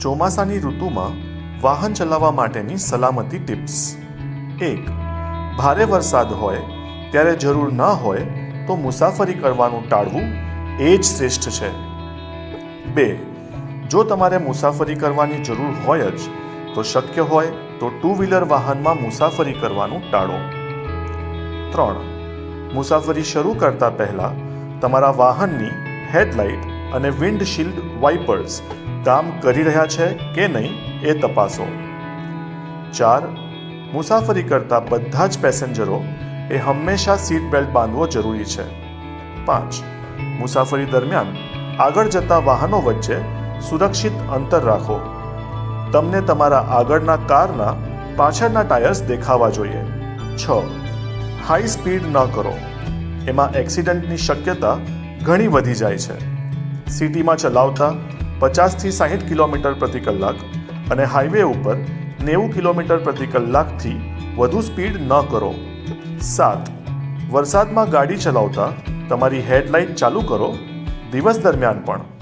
ચોમાસાની ઋતુમાં વાહન ચલાવવા માટેની સલામતી ટિપ્સ. એક, ભારે વરસાદ હોય, ત્યારે જરૂર ન હોય તો મુસાફરી કરવાનું ટાળવું એ જ શ્રેષ્ઠ છે. બે, જો તમારે મુસાફરી કરવાની જરૂર હોય જ, તો શક્ય હોય તો ટુ વ્હીલર વાહનમાં મુસાફરી કરવાનું ટાળો. ત્રણ, મુસાફરી શરૂ કરતા પહેલા તમારા વાહનની હેડલાઇટ અને વિન્ડશીલ્ડ વાઇપર્સ કામ કરી રહ્યા છે કે નહીં એ તપાસો. ચાર, મુસાફરી કરતા બધા જ પેસેન્જરો એ હંમેશા સીટ બેલ્ટ બાંધવો જરૂરી છે. પાંચ, મુસાફરી દરમિયાન આગળ જતા વાહનો વચ્ચે સુરક્ષિત અંતર રાખો. તમને તમારા આગળના કારના પાછળના ટાયર્સ દેખાવા જોઈએ. છ હાઈ સ્પીડ ન કરો. એમાં એક્સિડન્ટની શક્યતા ઘણી વધી જાય છે. સિટીમાં ચલાવતા પચાસથી સાહીઠ કિલોમીટર પ્રતિ કલાક અને હાઈવે ઉપર નેવું કિલોમીટર પ્રતિ કલાકથી વધુ સ્પીડ ન કરો. સાત, વરસાદમાં ગાડી ચલાવતા તમારી હેડલાઇટ ચાલુ કરો. દિવસ દરમિયાન પણ.